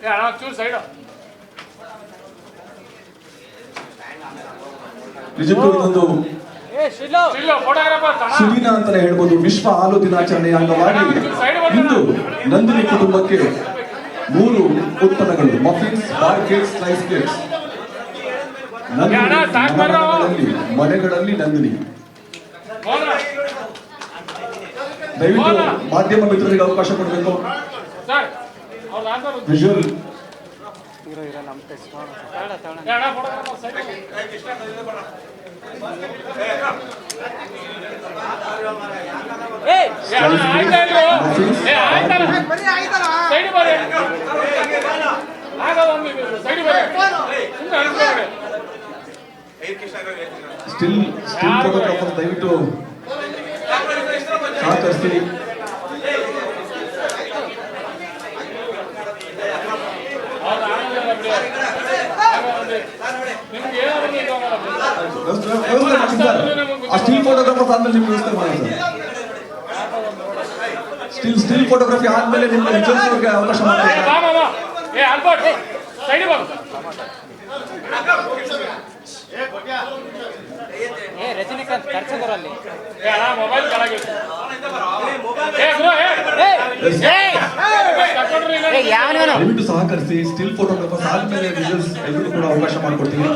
ಏ ಅಣ್ಣ ಚೂರು ಸೈಡ್ ನಿಜಕ್ಕೂ ಇದೊಂದು ಸುದಿನ ಅಂತಾನೆ ಹೇಳ್ಬೋದು ವಿಶ್ವ ಹಾಲು ದಿನಾಚರಣೆಯ ಅಂಗವಾಗಿ ಇಂದು ನಂದಿನಿ ಕುಟುಂಬಕ್ಕೆ ಮೂರು ಉತ್ಪನ್ನಗಳು muffins bar cakes slice cakes. ಮನೆಗಳಲ್ಲಿ ನಂದಿನಿ. ದಯವಿಟ್ಟು ಮಾಧ್ಯಮ ಮಿತ್ರರಿಗೆ ಅವಕಾಶ ಕೊಡಬೇಕು. ವಿಜುವಲ್ ಸ್ಟಿಲ್ ಸ್ಟಿಲ್ ದಯವಿಟ್ಟು ಸಹಕರಿಸ್ತೀನಿ ಆ ಸ್ಟಿಲ್ ಫೋಟೋಗ್ರಾಫರ್ ಆದ್ಮೇಲೆ ನಿಮ್ಗೆ ವ್ಯವಸ್ಥೆ ಮಾಡಿ ಸ್ಟಿಲ್ ಸ್ಟಿಲ್ ಫೋಟೋಗ್ರಫಿ ಆದ್ಮೇಲೆ ನಿಮ್ಗೆ ಅವ್ರಿಗೆ ಅವಕಾಶ ರಜನಿಕಾಂತ್ ಕರ್ಸದರಲ್ಲಿ ಏ ಅಣ್ಣ ಮೊಬೈಲ್ ಸಹಕರಿಸಿ ಸ್ಟಿಲ್ ಫೋಟೋಗ್ರಾಫರ್ ಆದ್ಮೇಲೆ ವಿಜುವಲ್ಸ್ ಎಲ್ಲರೂ ಕೂಡ ಅವಕಾಶ ಮಾಡಿಕೊಡ್ತೀವಿ